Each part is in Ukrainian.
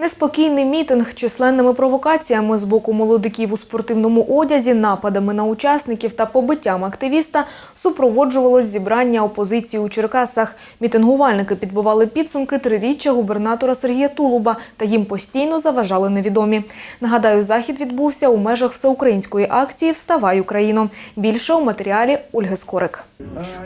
Неспокійний мітинг численними провокаціями з боку молодиків у спортивному одязі, нападами на учасників та побиттям активіста супроводжувалось зібрання опозиції у Черкасах. Мітингувальники підбивали підсумки триріччя губернатора Сергія Тулуба та їм постійно заважали невідомі. Нагадаю, захід відбувся у межах всеукраїнської акції «Вставай Україно». Більше у матеріалі Ольги Скорик.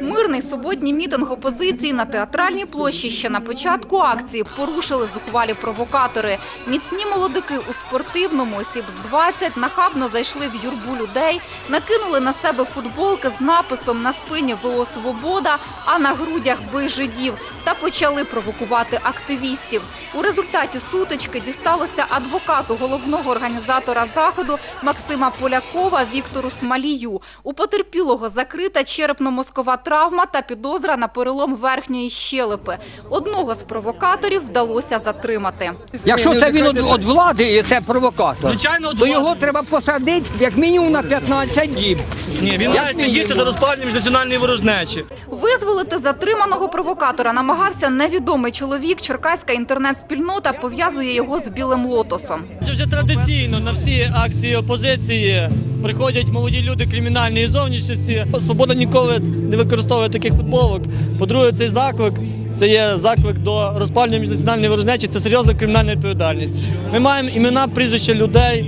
Мирний суботній мітинг опозиції на театральній площі ще на початку акції порушили зухвалі провокатори. Міцні молодики у спортивному осіб з 20 нахабно зайшли в юрбу людей, накинули на себе футболки з написом на спині ВО «Свобода», а на грудях «Бий жидів» та почали провокувати активістів. У результаті сутички дісталося адвокату головного організатора заходу Максима Полякова Віктору Смалію. У потерпілого закрита черепно-мозкова травма та підозра на перелом верхньої щелепи. Одного з провокаторів вдалося затримати. Якщо це він від влади і це провокатор, Звичайно, від то влади. його треба посадити як мінімум на 15 діб. Ні, він має сидіти за розпалення міжнаціональної ворожнечі. Визволити затриманого провокатора намагався невідомий чоловік. Черкаська інтернет-спільнота пов'язує його з білим лотосом. Це вже традиційно на всі акції опозиції приходять молоді люди кримінальної зовнішності. Свобода ніколи не використовує таких футболок. По-друге, цей заклик це є заклик до розпалення міжнаціональної ворожнечі, це серйозна кримінальна відповідальність. Ми маємо імена, прізвища людей.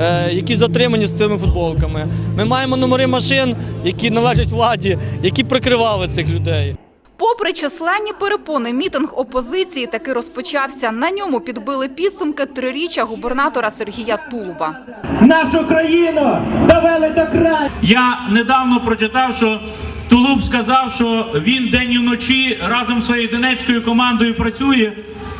е, Які затримані з цими футболками. Ми маємо номери машин, які належать владі, які прикривали цих людей. Попри численні перепони, мітинг опозиції таки розпочався. На ньому підбили підсумки триріччя губернатора Сергія Тулуба. нашу країну довели до краю. Я недавно прочитав, що Тулуб сказав, що він день і вночі разом зі своєю донецькою командою працює,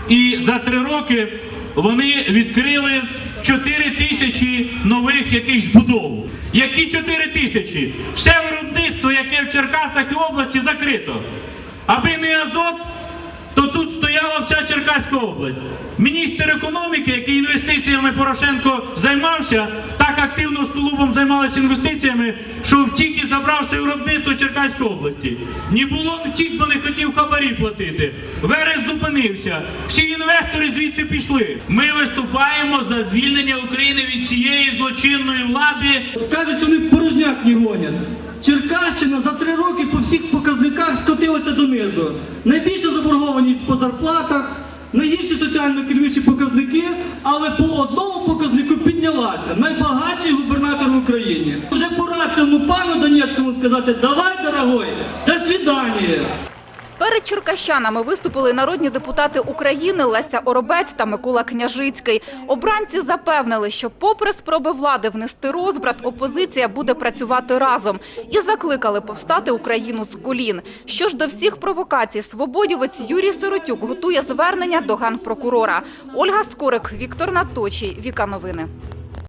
і за три роки вони відкрили 4 тисячі нових якихось будов. Які 4 тисячі? Все виробництво, яке в Черкасах і області закрито. Аби не азот, тут стояла вся Черкаська область. Міністр економіки, який інвестиціями Порошенко займався, так активно з Тулубом займалися інвестиціями, що втік і забрав все виробництво Черкаської області. Ні було втік, бо не хотів хабарі платити. Верес зупинився. Всі інвестори звідси пішли. Ми виступаємо за звільнення України від цієї злочинної влади. Кажуть, що вони порожняк не гонять. Черкащина за три роки по всіх показниках скотилася донизу. Найбільша заборгованість по зарплатах, найгірші соціально-економічні показники, але по одному показнику піднялася. Найбагатший губернатор в Україні. Вже пора цьому пану Донецькому сказати, давай, дорогой. Перед черкащанами виступили народні депутати України Леся Оробець та Микола Княжицький. Обранці запевнили, що попри спроби влади внести розбрат, опозиція буде працювати разом і закликали повстати Україну з колін. Що ж до всіх провокацій, свободівець Юрій Сиротюк готує звернення до генпрокурора. Ольга Скорик, Віктор Наточій, Віка Новини.